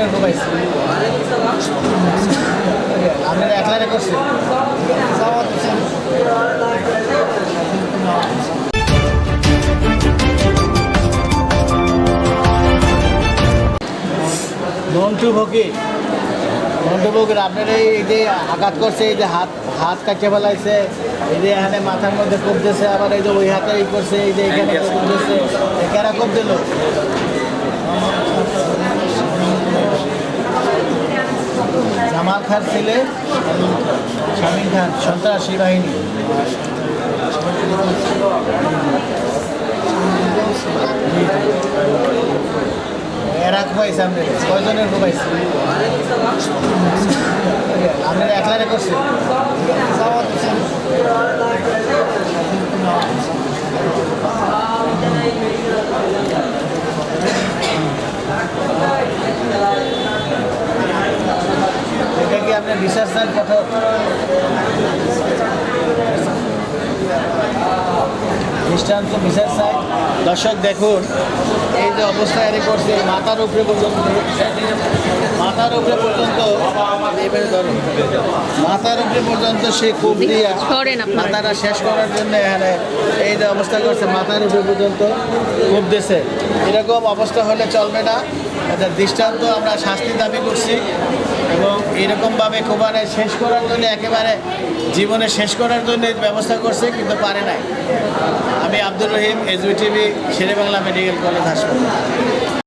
কয়জনের ঘুমাইছে আপনারা একলারে করছে। মন্টু ভকি মন্টু ভকির আপনারা এই যে আঘাত করছে এই যে হাত হাত কাটে ফেলাইছে এই যে এখানে মাথার মধ্যে কোপ দিয়েছে আবার এই যে ওই হাতে এই করছে এই যে এখানে কোপ দিয়েছে এখানে কোপ দিল? জামাল খান ছেলে স্বামী খান সন্ত্রাসী বাহিনী। এরা খুবাইছে আপনি কয়জনের খুবাইছে আপনারা একলারে করছে স্যার কত দৃষ্টান্ত বিচার চাই দর্শক দেখুন এই যে অবস্থা এর করছে মাথার উপরে পর্যন্ত। মাথার উপরে পর্যন্ত মাথার উপরে পর্যন্ত সে কূপ দিয়া সরেন আপনারা। মাথাটা শেষ করার জন্য এখানে এই যে অবস্থা করছে মাথার উপরে পর্যন্ত কূপ দিছে। এরকম অবস্থা হলে চলবে না। দৃষ্টান্ত আমরা শাস্তি দাবি করছি এবং এরকমভাবে কোবানে শেষ করার জন্য একেবারে জীবনে শেষ করার জন্য ব্যবস্থা করছে, কিন্তু পারে নাই। আমি Abdur Rahim, S B TV Shere Bangla medical college হাসপাতাল।